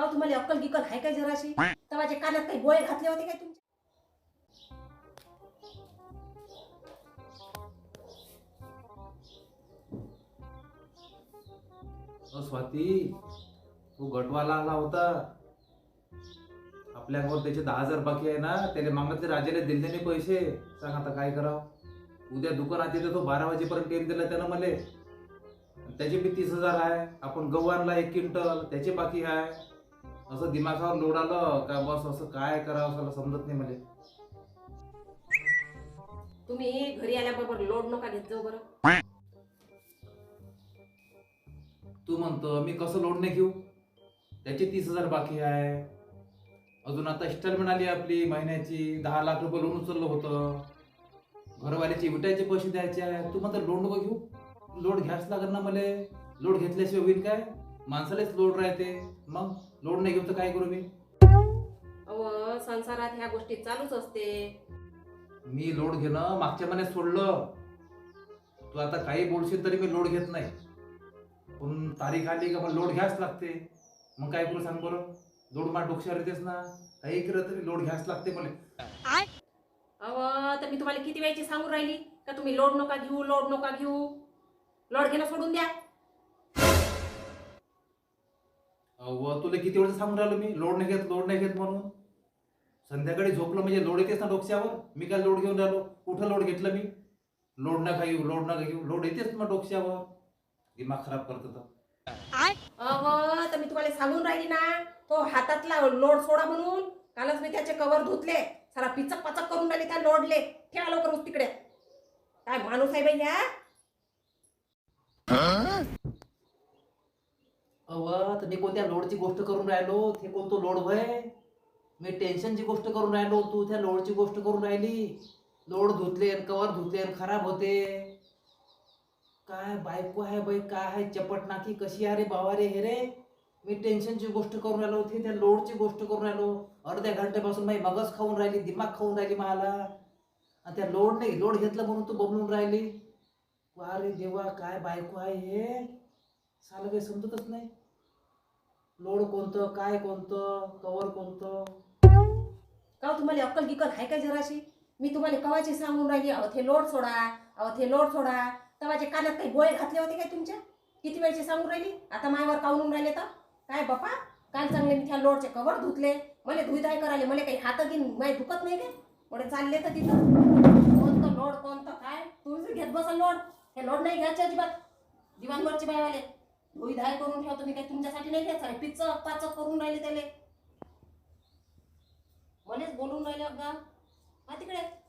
का हो तुम्हाला अक्कल गिकल हाय काय जराशी? तर माझ्या कानात काही बोळे घातले होते काय तुमचे अ स्वाती तू गटवाला आला होता. आपल्यावर त्याचे दहा हजार बाकी आहे ना त्याला मागितले राजाला दिले नाही पैसे. सांग आता काय करावं? उद्या दुकानात येते तो बारा वाजेपर्यंत टाइम दिला त्यानं मले. त्याचे बी तीस हजार आहे. आपण गहू आणला एक क्विंटल त्याचे बाकी आहे. असं दिमागावर लोड आलं का बस असं काय करावं असं समजत नाही मला. तुम्ही घरी आल्याबरोबर लोड नका घेत जाऊ बरं. तू म्हणतो मी कसं लोड नाही घेऊ? त्याचे तीस हजार बाकी आहे. अजून आता इन्स्टॉलमेंट आली आपली महिन्याची दहा लाख रुपये लोन उचललं होतं. घरवाल्याचे विटायचे पैसे द्यायचे आहे तू म्हणतो लोड नको घेऊ? लोड घ्यायच लागेल ना मला? लोड घेतल्याशिवाय होईल काय? माणसालाच लोड राहते. मग लोड नाही घेऊ तर काय करू मी? अव संसारात ह्या गोष्टी चालूच असते. मी लोड घेणं मागच्या महिन्यात सोडलं. तू आता काही बोलशील तरी मी लोड घेत नाही. पण तारीख आली का मला लोड घ्यायच लागते. मग काय करू सांग बरं? लोड माझ्या डोक्यावर येतेस ना? काही केलं तरी लोड घ्यायच लागते मला. अव तर मी तुम्हाला किती वेळची सांगून राहिली? का तुम्ही लोड नका घेऊ लोड नका घेऊ? लोड घेणं सोडून द्या. अहो तुला किती वेळ सांगून राहिलो मी? लोड नाही घेत लोड नाही घेत म्हणून. संध्याकाळी झोपलं म्हणजे लोड येतेस ना डोक्यावर? मी काय लोड घेऊन राहिलो? कुठं लोड घेतलं मी? लोड नका घेऊ लोड नका घेऊ लोड येतेच मग डोक्यावर? दिमाग खराब करत तर अव तर मी तुम्हाला सांगून राहिली ना तो हातातला लोड सोडा म्हणून. कालच मी त्याचे कवर धुतले. सारा पिचक पाचक करून राहिले त्या लोडले. ठेवा लवकर तिकडे. काय माणूस आहे बाई अव तर मी कोणत्या लोडची गोष्ट करून राहिलो? ते कोणतो लोड होय मी टेन्शनची गोष्ट करून राहिलो तू त्या लोडची गोष्ट करून राहिली. लोड धुतले कवर धुतले खराब होते. काय बायको आहे बाई काय आहे? चपट नाकी कशी आहे रे बावा रे हे रे? मी टेन्शनची गोष्ट करून राहिलो ते त्या लोडची गोष्ट करून राहिलो. अर्ध्या घंट्यापासून माझी मगज खाऊन राहिली दिमाग खाऊन राहिली मला. आणि त्या लोड नाही लोड घेतलं म्हणून तू बबलून राहिली. वा रे देवा काय बायको आहे हे? साला काही समजतच नाही. लोड कोणतं काय कोणतं कवर कोणतं? का तुम्हाला अक्कल गिकल हाय काय जराशी? मी तुम्हाला कवाची सांगून राहिली अहो ते लोड सोडा अहो ते लोड सोडा. तवाचे कानात काही गोळे घातले होते काय तुमच्या किती वेळची सांगून राहिली? आता मायावर काऊन राहिले तर? काय बापा? काल चांगले मी त्या लोडचे कवर धुतले. मला धुईधाय करायले मला काही हात दिन माय दुखत नाही काय? म्हणे चालले तर तिथं. कोणतं लोड कोणतं काय? तुम्ही घेत बसा लोड. हे लोड नाही घ्यायचे अजिबात. दिवाणवरचे बायवाले. धुईधाय करून ठेवतो मी काही तुमच्यासाठी नाही घ्यायचं पिच पाच करून राहिले त्याले. मलेच बोलून राहिले अगं. हा तिकडे.